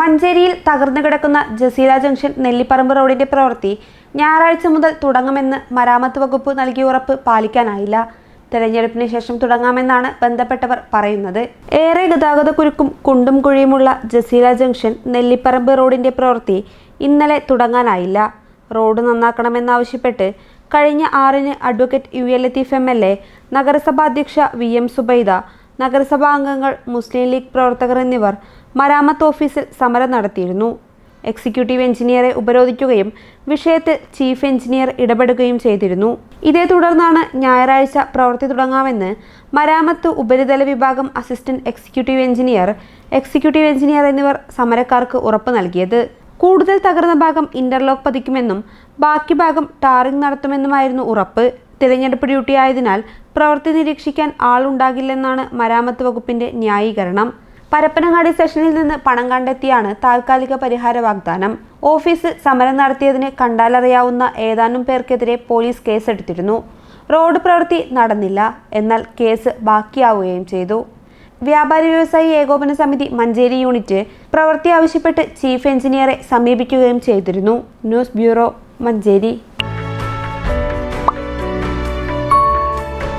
മഞ്ചേരിയിൽ തകർന്നു കിടക്കുന്ന ജസീല ജംഗ്ഷൻ നെല്ലിപ്പറമ്പ് റോഡിന്റെ പ്രവൃത്തി ഞായറാഴ്ച മുതൽ തുടങ്ങുമെന്ന് മരാമത്ത് വകുപ്പ് നൽകിയ ഉറപ്പ് പാലിക്കാനായില്ല. തെരഞ്ഞെടുപ്പിന് ശേഷം തുടങ്ങാമെന്നാണ് ബന്ധപ്പെട്ടവർ പറയുന്നത്. ഏറെ ഗതാഗത കുരുക്കും കുണ്ടും കുഴിയുമുള്ള ജസീല ജംഗ്ഷൻ നെല്ലിപ്പറമ്പ് റോഡിന്റെ പ്രവൃത്തി ഇന്നലെ തുടങ്ങാനായില്ല. റോഡ് നന്നാക്കണമെന്നാവശ്യപ്പെട്ട് കഴിഞ്ഞ ആറിന് advocate U L Latheef M L A നഗരസഭാ അധ്യക്ഷ വി എം സുബൈദ നഗരസഭാ അംഗങ്ങൾ മുസ്ലിം ലീഗ് പ്രവർത്തകർ എന്നിവർ മരാമത്ത് ഓഫീസിൽ സമരം നടത്തിയിരുന്നു. എക്സിക്യൂട്ടീവ് എഞ്ചിനീയറെ ഉപരോധിക്കുകയും വിഷയത്തിൽ ചീഫ് എഞ്ചിനീയർ ഇടപെടുകയും ചെയ്തിരുന്നു. ഇതേ തുടർന്നാണ് ഞായറാഴ്ച പ്രവൃത്തി തുടങ്ങാമെന്ന് മരാമത്ത് ഉപരിതല വിഭാഗം assistant executive engineer executive engineer എന്നിവർ സമരക്കാർക്ക് ഉറപ്പ് നൽകിയത്. കൂടുതൽ തകർന്ന ഭാഗം ഇന്റർലോക്ക് പതിക്കുമെന്നും ബാക്കി ഭാഗം ടാറിംഗ് നടത്തുമെന്നുമായിരുന്നു ഉറപ്പ്. തിരഞ്ഞെടുപ്പ് ഡ്യൂട്ടി ആയതിനാൽ പ്രവൃത്തി നിരീക്ഷിക്കാൻ ആളുണ്ടാകില്ലെന്നാണ് മരാമത്ത് വകുപ്പിന്റെ ന്യായീകരണം. പരപ്പനങ്ങാടി സെഷനിൽ നിന്ന് പണം കണ്ടെത്തിയാണ് താൽക്കാലിക പരിഹാര വാഗ്ദാനം. ഓഫീസിൽ സമരം നടത്തിയതിന് കണ്ടാലറിയാവുന്ന ഏതാനും പേർക്കെതിരെ പോലീസ് കേസെടുത്തിരുന്നു. റോഡ് പ്രവൃത്തി നടന്നില്ല. എന്നാൽ കേസ് ബാക്കിയാവുകയും ചെയ്തു. വ്യാപാരി വ്യവസായി ഏകോപന സമിതി മഞ്ചേരി യൂണിറ്റ് പ്രവൃത്തി ആവശ്യപ്പെട്ട് ചീഫ് എഞ്ചിനീയറെ സമീപിക്കുകയും ചെയ്തിരുന്നു. News bureau Manjeri.